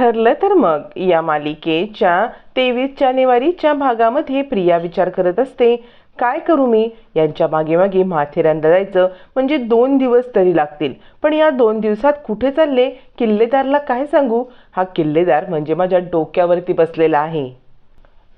ठरलं तर मग या मालिकेच्या तेवीस जानेवारीच्या भागामध्ये प्रिया विचार करत असते काय करू मी? यांच्या मागे मागे माथेरानला जायचं म्हणजे दोन दिवस तरी लागतील. पण या दोन दिवसात कुठे चालले? किल्लेदारला काय सांगू? हा किल्लेदार म्हणजे माझ्या डोक्यावरती बसलेला आहे.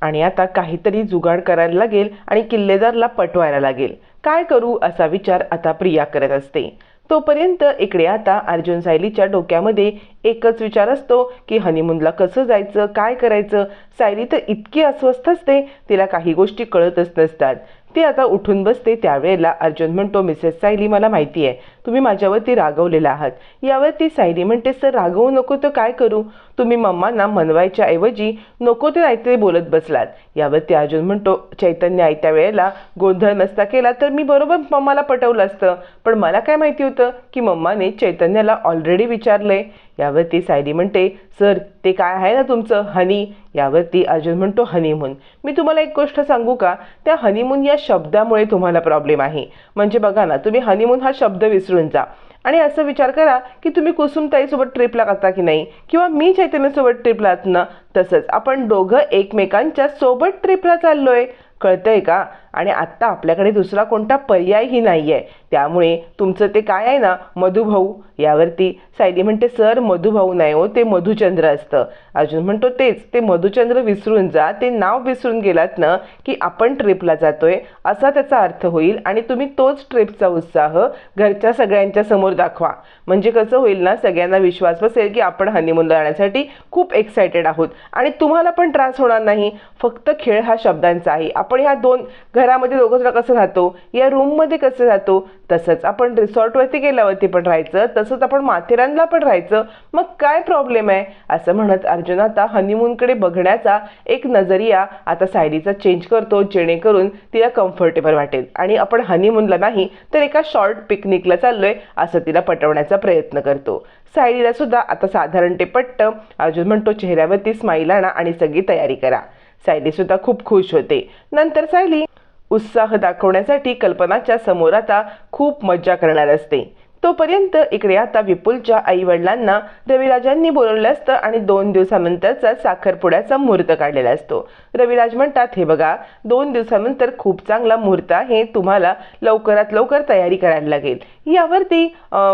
आणि आता काहीतरी जुगाड करायला लागेल आणि किल्लेदारला पटवायला लागेल. काय करू? असा विचार आता प्रिया करत असते. तोपर्यंत इकडे आता अर्जुन सायलीच्या डोक्यामध्ये एकच विचार असतो की हनीमूनला कसं जायचं काय करायचं? सायली तर इतकी अस्वस्थ असते तिला काही गोष्टी कळतच नसतात. ती आता उठून बसते त्यावेळेला अर्जुन म्हणतो मिसेस सायली मला माहिती आहे तुम्ही माझ्यावरती रागवलेला आहात. यावरती सायली म्हणते सर रागवू नको तर काय करू? तुम्ही मम्मांना मनवायच्या ऐवजी नको ते काहीतरी बोलत बसलात. यावरती अर्जुन म्हणतो चैतन्य आयत्या वेळेला गोंधळ नसता केला तर मी बरोबर मम्माला पटवलं असतं. पण मला काय माहिती होतं की मम्माने चैतन्याला ऑलरेडी विचारलंय. यावरती सायली म्हणते सर ते काय आहे ना तुमचं? हनी. यावरती अर्जुन म्हणतो हनीमून. मी तुम्हाला एक गोष्ट सांगू का? त्या हनीमून या शब्दामुळे तुम्हाला प्रॉब्लेम आहे. म्हणजे बघा ना तुम्ही हनीमून हा शब्द विसरून जा. आणि असं विचार करा की तुम्ही कुसुमताईसोबत ट्रिपला जाता की नाही? किंवा मी चैतन्यसोबत ट्रिपला ना तसंच. आपण दोघं एकमेकांच्या सोबत ट्रिपला चाललोय. कळतंय का? आणि आत्ता आपल्याकडे दुसरा कोणता पर्यायही नाही आहे त्यामुळे तुमचं ते काय आहे ना मधुभाऊ? यावरती सायली म्हणते सर मधुभाऊ नाही हो ते मधुचंद्र असतं. अजून म्हणतो तेच ते मधुचंद्र विसरून जा. ते नाव विसरून गेलात ना की आपण ट्रिपला जातोय. असा त्याचा अर्थ होईल आणि तुम्ही तोच ट्रिपचा उत्साह घरच्या सगळ्यांच्या समोर दाखवा. म्हणजे कसं होईल ना सगळ्यांना विश्वास बसेल की आपण हनीमूनला जाण्यासाठी खूप एक्सायटेड आहोत. आणि तुम्हाला पण त्रास होणार नाही. फक्त खेळ हा शब्दांचा आहे. आपण ह्या दोन घरामध्ये दोघं कसं राहतो या रूममध्ये कसं राहतो तसंच आपण रिसॉर्टवरती गेल्यावरती पण राहायचं तसंच आपण माथेरानला पण राहायचं. मग काय प्रॉब्लेम आहे? असं म्हणत अर्जुन आता हनीमूनकडे बघण्याचा एक नजरिया आता सायलीचा चेंज करतो जेणेकरून तिला कम्फर्टेबल वाटेल. आणि आपण हनीमूनला नाही तर एका शॉर्ट पिकनिकला चाललोय असं तिला पटवण्याचा प्रयत्न करतो. सायलीला सुद्धा आता साधारण ते पट्ट अर्जुन म्हणतो चेहऱ्यावरती स्माईल आणा आणि सगळी तयारी करा. सायली सुद्धा खूप खुश होते. नंतर सायली उत्साह दाखवण्यासाठी कल्पनाच्या समोर आता खूप मज्जा करणार असते. तोपर्यंत इकडे आता विपुलच्या आई वडिलांना रविराजांनी बोलवलं असतं आणि दोन दिवसानंतरचा साखरपुड्याचा मुहूर्त काढलेला असतो. रविराज म्हणतात हे बघा दोन दिवसानंतर खूप चांगला मुहूर्त आहे तुम्हाला लवकरात लवकर तयारी करायला लागेल. यावरती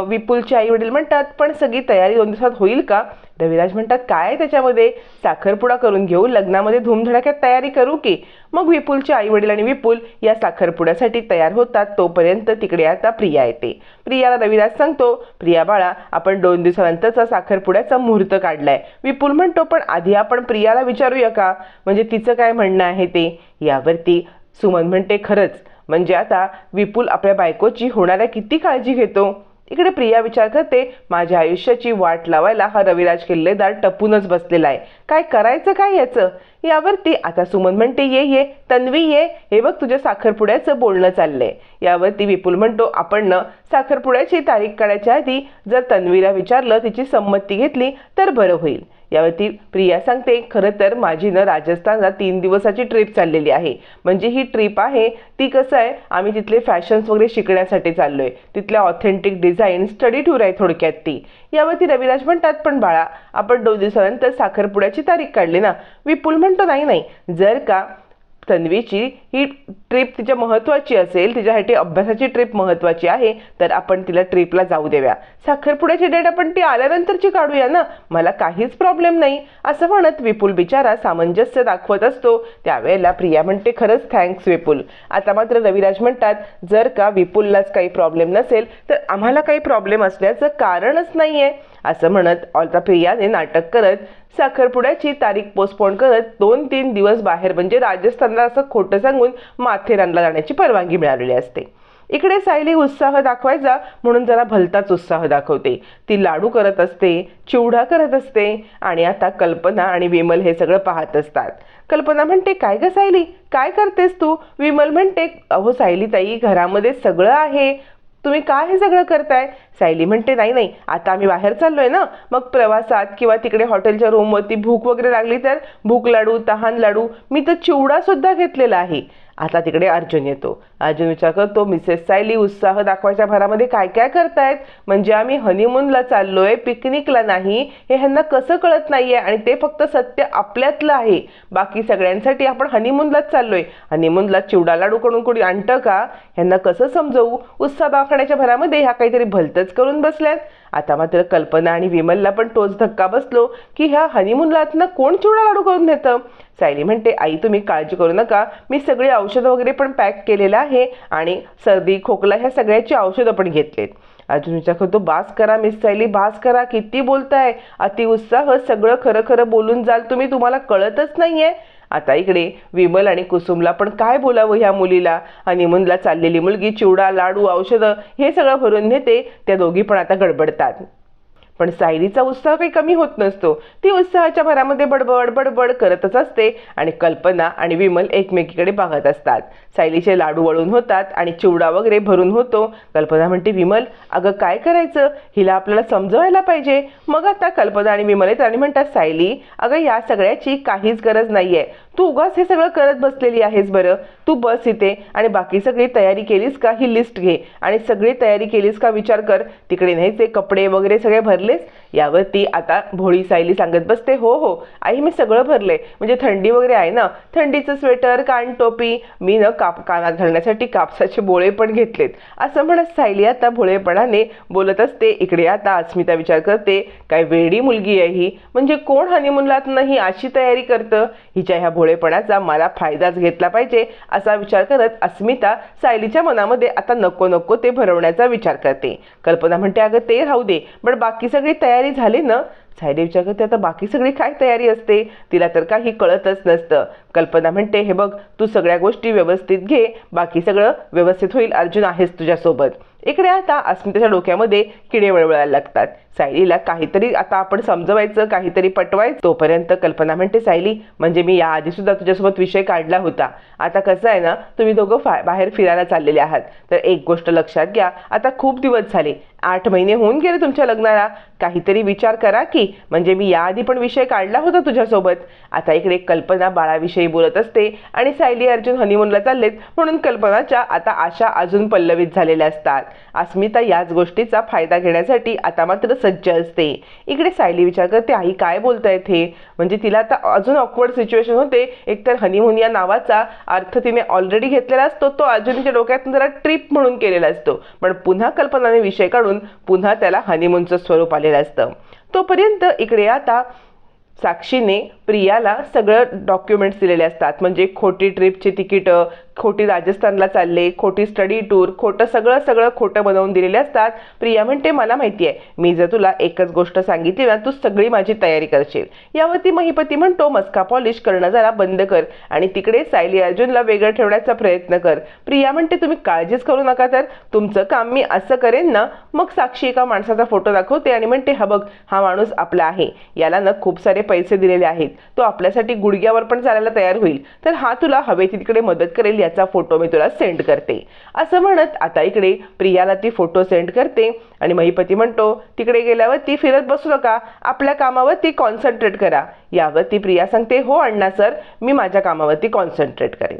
विपुलचे आई वडील म्हणतात पण सगळी तयारी दोन दिवसात होईल का? रविराज म्हणतात काय त्याच्यामध्ये? साखरपुडा करून घेऊ लग्नामध्ये धूमधडाक्यात तयारी करू की? मग विपुलचे आई वडील आणि विपुल या साखरपुड्यासाठी तयार होतात तोपर्यंत तिकडे आता प्रिया येते. प्रियाला रविराज सांगतो प्रिया बाळा आपण दोन दिवसानंतरचा साखरपुड्याचा मुहूर्त काढलाय. विपुल म्हणतो पण आधी आपण प्रियाला विचारूया का? म्हणजे तिचं काय म्हणणं आहे ते? यावरती सुमन म्हणते खरंच म्हणजे आता विपुल आपल्या बायकोची होणाऱ्या किती काळजी घेतो? इकडे प्रिया विचार करते माझ्या आयुष्याची वाट लावायला हा रविराज किल्लेदार टपूनच बसलेला आहे. काय करायचं काय याचं? यावरती आता सुमन म्हणते ये ये तन्वी ये. हे बघ तुझ्या साखरपुड्याचं बोलणं चाललंय. यावरती विपुल म्हणतो आपण न साखरपुड्याची तारीख काढायच्या आधी जर तन्वीला विचारलं तिची संमती घेतली तर बरं होईल. यावरती प्रिया सांगते खरं तर माझी न राजस्थानला तीन दिवसाची ट्रिप चाललेली आहे. म्हणजे ही ट्रिप आहे ती कसं आहे आम्ही तिथले फॅशन्स वगैरे शिकण्यासाठी चाललो आहे तिथल्या ऑथेंटिक डिझाईन स्टडी टूर आहे थोडक्यात ती. यावरती रविराज म्हणतात पण बाळा आपण दोन दिवसानंतर साखरपुड्याची तारीख काढली ना. विपुल म्हणतो नाही नाही. जर का तन्वीची ही ट्रिप तिच्या महत्त्वाची असेल तिच्यासाठी अभ्यासाची ट्रिप महत्त्वाची आहे तर आपण तिला ट्रिपला जाऊ देऊया. साखरपुड्याची डेट आपण ती आल्यानंतरची काढूया ना? मला काहीच प्रॉब्लेम नाही. असं म्हणत विपुल बिचारा सामंजस्य दाखवत असतो. त्यावेळेला प्रिया म्हणते खरंच थँक्स विपुल. आता मात्र रविराज म्हणतात जर का विपुललाच काही प्रॉब्लेम नसेल तर आम्हाला काही प्रॉब्लेम असल्याचं कारणच नाही आहे असं म्हणत ऑलता नाटक करत साखरपुड्याची तारीख पोस्टपोन करत दोन तीन दिवस बाहेर म्हणजे राजस्थानला असं खोटं सांगून माथेरानला जाण्याची परवानगी मिळालेली असते. इकडे सायली उत्साह दाखवायचा म्हणून जरा भलताच उत्साह दाखवते. ती लाडू करत असते चिवडा करत असते आणि आता कल्पना आणि विमल हे सगळं पाहत असतात. कल्पना म्हणते काय ग सायली? काय करतेस तू? विमल म्हणते अहो सायली ताई घरामध्ये सगळं आहे. तुम्ही काय हे सगळं करताय? सायली म्हणते नाही नाही आता आम्ही बाहेर चाललोय ना. मग प्रवासात किंवा तिकडे हॉटेलच्या रूमवरती भूक वगैरे लागली तर भूक लाडू तहान लाडू मी तर चिवडा सुद्धा घेतलेला आहे. आता तिकडे अर्जुन येतो. अर्जुन विचार करतो मिसेस सायली उत्साह दाखवायच्या भरामध्ये काय काय करतायत? म्हणजे आम्ही हनीमूनला चाललोय पिकनिकला नाही हे ह्यांना कसं कळत नाहीये आणि ते फक्त सत्य आपल्यातलं आहे. बाकी सगळ्यांसाठी आपण हनीमूनलाच चाललोय. हनीमूनला चिवडा लाडू करून कोणी आणतं का? ह्यांना कसं समजवू? उत्साह दाखवण्याच्या भरामध्ये ह्या काहीतरी भलतंच करून बसल्यात. आता मात्र कल्पना आणि विमलला पण तोच धक्का बसलो की ह्या हनीमूनला कोण चिवडा लाडू करून देतं सायली म्हणते आई तुम्ही काळजी करू नका. मी सगळी औषधं वगैरे पण पॅक केलेलं आहे आणि सर्दी खोकला ह्या सगळ्याची औषधं पण घेतलेत. अजून विचार करतो बास करा मिस सायली बास करा. किती बोलताय? अति उत्साह सगळं खरं खरं बोलून जाल तुम्ही. तुम्हाला कळतच नाहीये. आता इकडे विमल आणि कुसुमला पण काय बोलावं ह्या मुलीला? हनीमूनला चाललेली मुलगी चिवडा लाडू औषधं हे सगळं भरून नेते त्या दोघी पण आता गडबडतात. पण सायलीचा उत्साह काही कमी होत नसतो. ती उत्साहाच्या भरामध्ये बडबड बडबड करतच असते आणि कल्पना आणि विमल एकमेकीकडे बघत असतात. सायलीचे लाडू वळून होतात आणि चिवडा वगैरे भरून होतो. कल्पना म्हणते विमल अगं काय करायचं? हिला आपल्याला समजवायला पाहिजे. मग आता कल्पना आणि विमल येतात आणि म्हणतात सायली अगं या सगळ्याची काहीच गरज नाही आहे तू उगाच हे सगळं करत बसलेली आहेस बरं. तू बस इथे आणि बाकी सगळी तयारी केलीस का? ही लिस्ट घे. आणि सगळी तयारी केलीस का? विचार कर. तिकडे न्यायचे कपडे वगैरे सगळे भरलेस? यावरती आता भोळी सायली सांगत बसते हो हो आई मी सगळं भरले म्हणजे थंडी वगैरे आहे ना थंडीचं स्वेटर कान टोपी मी न काप कानात घालण्यासाठी कापसाचे बोळे पण घेतलेत. असं म्हणत सायली आता भोळेपणाने बोलत असते इकडे आता अस्मिता विचार करते काय वेडी मुलगी आहे ही. म्हणजे कोण हनीमूनला नाही अशी तयारी करतं? हिच्या ह्या भोळेपणाचा मला फायदाच घेतला पाहिजे असा विचार करत अस्मिता सायलीच्या मनामध्ये आता नको नको ते भरवण्याचा विचार करते. कल्पना म्हणते अगं ते राहू दे पण बाकी सगळी तयारी झाली ना सायदेवच्या विचार करते आता बाकी सगळी काय तयारी असते? तिला तर काही कळतच नसतं. कल्पना म्हणते हे बघ तू सगळ्या गोष्टी व्यवस्थित घे बाकी सगळं व्यवस्थित होईल अर्जुन आहेस तुझ्यासोबत. इकडे आता अस्मिताच्या डोक्यामध्ये किडे वळवळायला लागतात. सायलीला काहीतरी आता आपण समजवायचं काहीतरी पटवायचं. तोपर्यंत कल्पना म्हणते सायली म्हणजे मी याआधी सुद्धा तुझ्यासोबत विषय काढला होता. आता कसं आहे ना तुम्ही दोघं फा बाहेर फिरायला चाललेले आहात. तर एक गोष्ट लक्षात घ्या आता खूप दिवस झाले. आठ महिने होऊन गेले तुमच्या लग्नाला. काहीतरी विचार करा की म्हणजे मी याआधी पण विषय काढला होता तुझ्यासोबत. आता इकडे कल्पना बाळाविषयी बोलत असते आणि सायली अर्जुन हनीमूनला चाललेत म्हणून कल्पनाच्या आता आशा अजून पल्लवित झालेल्या असतात. अस्मिता याच गोष्टीचा फायदा घेण्यासाठी आता मात्र सज्ज असते. इकडे सायली विचार करते आई काय बोलतायत हे म्हणजे तिला आता अजून ऑकवर्ड सिच्युएशन होते. एकतर हनीमून या नावाचा अर्थ तिने ऑलरेडी घेतलेला असतो तो अर्जुनच्या डोक्यातून जरा ट्रिप म्हणून केलेला असतो. पण पुन्हा कल्पनाने विषय काढून पुन्हा त्याला हनीमूनचं स्वरूप आलेलं असतं. तोपर्यंत इकडे आता साक्षीने प्रियाला सगळं डॉक्युमेंट्स दिलेले असतात. म्हणजे खोटी ट्रिपची तिकीटं खोटी राजस्थानला चालले खोटी स्टडी टूर खोटं सगळं सगळं खोटं बनवून दिलेले असतात. प्रिया म्हणते मला माहिती आहे मी जर तुला एकच गोष्ट सांगितली ना तू सगळी माझी तयारी करशील. यावरती महिपती म्हणतो मस्का पॉलिश करणं जरा बंद कर आणि तिकडे सायली अर्जुनला वेगळं ठेवण्याचा प्रयत्न कर. प्रिया म्हणते तुम्ही काळजीच करू नका तर तुमचं काम मी असं करेन ना मग साक्षी एका माणसाचा फोटो दाखवते आणि म्हणते हा बघ हा माणूस आपला आहे याला ना खूप सारे पैसे दिलेले आहेत तो आपल्यासाठी गुडघ्यावर पण चालायला तयार होईल तर हा तुला हवे तिकडे मदत करेल याचा फोटो मी तुला सेंड करते. असं म्हणत आता इकडे प्रियाला ती फोटो सेंड करते आणि महिपती म्हणतो तिकडे गेल्यावर ती फिरत बसू नका. आपल्या कामावरती कॉन्सन्ट्रेट करा. यावरती प्रिया सांगते हो अण्णा सर मी माझ्या कामावरती कॉन्सन्ट्रेट करेन.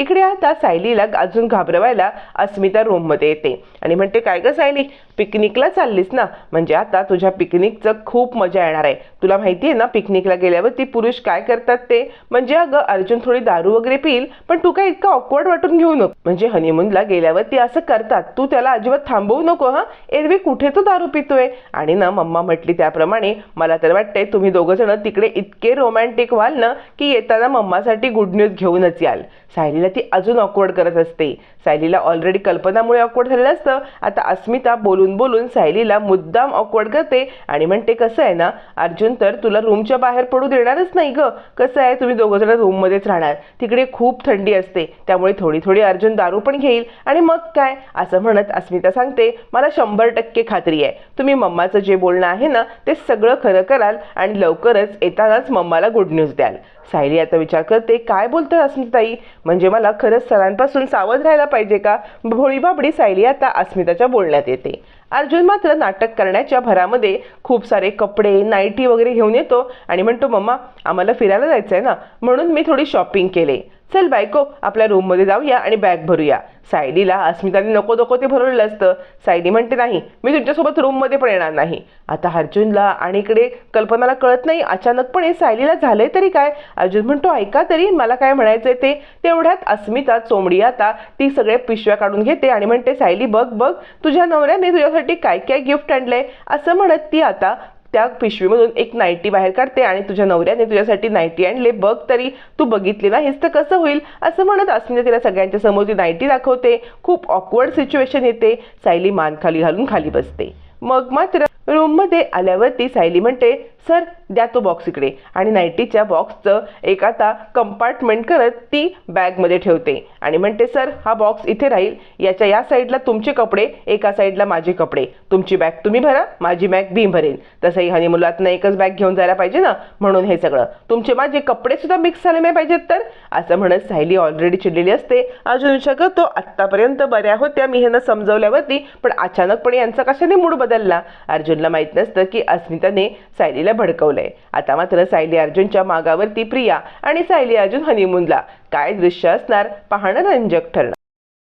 इकडे आता सायलीला अजून घाबरवायला अस्मिता रूममध्ये येते. आणि म्हणते काय ग सायली? पिकनिकला चाललीस ना? म्हणजे आता तुझ्या पिकनिकचं खूप मजा येणार आहे. तुला माहिती आहे ना पिकनिकला गेल्यावर ती पुरुष काय करतात ते? म्हणजे अगं अर्जुन थोडी दारू वगैरे पिईल पण तू काय इतका ऑकवर्ड वाटून घेऊ नको. म्हणजे हनीमूनला गेल्यावर ती असं करतात. तू त्याला अजिबात थांबवू नको हा? एरवी कुठे तो दारू पितोय? आणि ना मम्मा म्हटली त्याप्रमाणे मला तर वाटतंय तुम्ही दोघं जण तिकडे इतके रोमॅन्टिक व्हाल ना की येताना मम्मासाठी गुड न्यूज घेऊनच याल. सायलीला ती अजून ऑकवर्ड करत असते. सायलीला ऑलरेडी कल्पनामुळे ऑकवर्ड झालेलं असतं. आता अस्मिता बोलून बोलून सायलीला मुद्दाम ऑकवर्ड करते आणि म्हणते कसं आहे ना अर्जुन तर तुला रूमच्या बाहेर पडू देणारच नाही ग. कसं आहे तुम्ही दोघं जण रूममध्येच राहणार. तिकडे खूप थंडी असते. त्यामुळे थोडी थोडी अर्जुन दारू पण घेईल. आणि मग काय? असं म्हणत अस्मिता सांगते मला शंभर टक्के खात्री आहे. तुम्ही मम्माचं जे बोलणं आहे ना ते सगळं खरं कराल आणि लवकरच येतानाच मम्माला गुड न्यूज द्याल. सायली आता विचार करते काय बोलतं अस्मिताई? म्हणजे मला खरंच सरांपासून सावध राहायला पाहिजे का? भोळीबाबडी सायली आता अस्मिताच्या बोलण्यात येते. अर्जुन मात्र नाटक करण्याच्या भरामध्ये खूप सारे कपडे नाईटी वगैरे घेऊन येतो आणि म्हणतो मम्मा आम्हाला फिरायला जायचं आहे ना म्हणून मी थोडी शॉपिंग केले. चल बायको आपल्या रूममध्ये जाऊया आणि बॅग भरूया. सायलीला अस्मिताने नको नको ते भरवलेलं असतं. सायली म्हणते नाही मी तुमच्यासोबत रूममध्ये पण येणार नाही. आता अर्जुनला आणि इकडे कल्पनाला कळत नाही. अचानकपणे सायलीला झालंय तरी काय? अर्जुन म्हणतो ऐका तरी मला काय म्हणायचंय ते? तेवढ्यात अस्मिता चोंबडी आता ती सगळे पिशव्या काढून घेते आणि म्हणते सायली बघ बघ तुझ्या नवऱ्याने तुझ्यासाठी काय काय गिफ्ट आणलंय? असं म्हणत ती आता त्या पिशवीमधून एक नाईटी बाहेर काढते आणि तुझ्या नवऱ्याने तुझ्यासाठी नाईटी आणले. बघ तरी तू बघितली नाहीस तर कसं होईल? असं म्हणत अस्मिता तिला सगळ्यांच्या समोर ती नाईटी दाखवते. खूप ऑकवर्ड सिच्युएशन येते. सायली मान खाली घालून खाली बसते. मग मात्र रूममध्ये आल्यावरती सायली म्हणते सर द्या तो बॉक्स इकडे. आणि नाईटीच्या बॉक्सचं एक आता कंपार्टमेंट करत ती बॅगमध्ये ठेवते. आणि म्हणते सर हा बॉक्स इथे राहील. याच्या या साईडला तुमचे कपडे एका साईडला माझे कपडे. तुमची बॅग तुम्ही भरा माझी बॅग मी भरेन. तसंही हनीमुलातनं एकच बॅग घेऊन जायला पाहिजे ना? म्हणून हे सगळं. तुमचे माझे कपडे सुद्धा मिक्स झाले नाही पाहिजेत तर? असं म्हणत सायली ऑलरेडी चिडलेली असते. अजून विचार करतो आत्तापर्यंत बऱ्या होत्या मी ह्यांना समजवल्यावरती. पण अचानकपणे यांचा कशाने मूड बदलला? अर्जुनला माहीत नसतं की अस्मिताने सायलीला भडकवलंय. आता मात्र सायली अर्जुनच्या मागावरती प्रिया आणि सायली अर्जुन हनीमूनला काय दृश्य असणार? पाहणं रंजक ठरणार.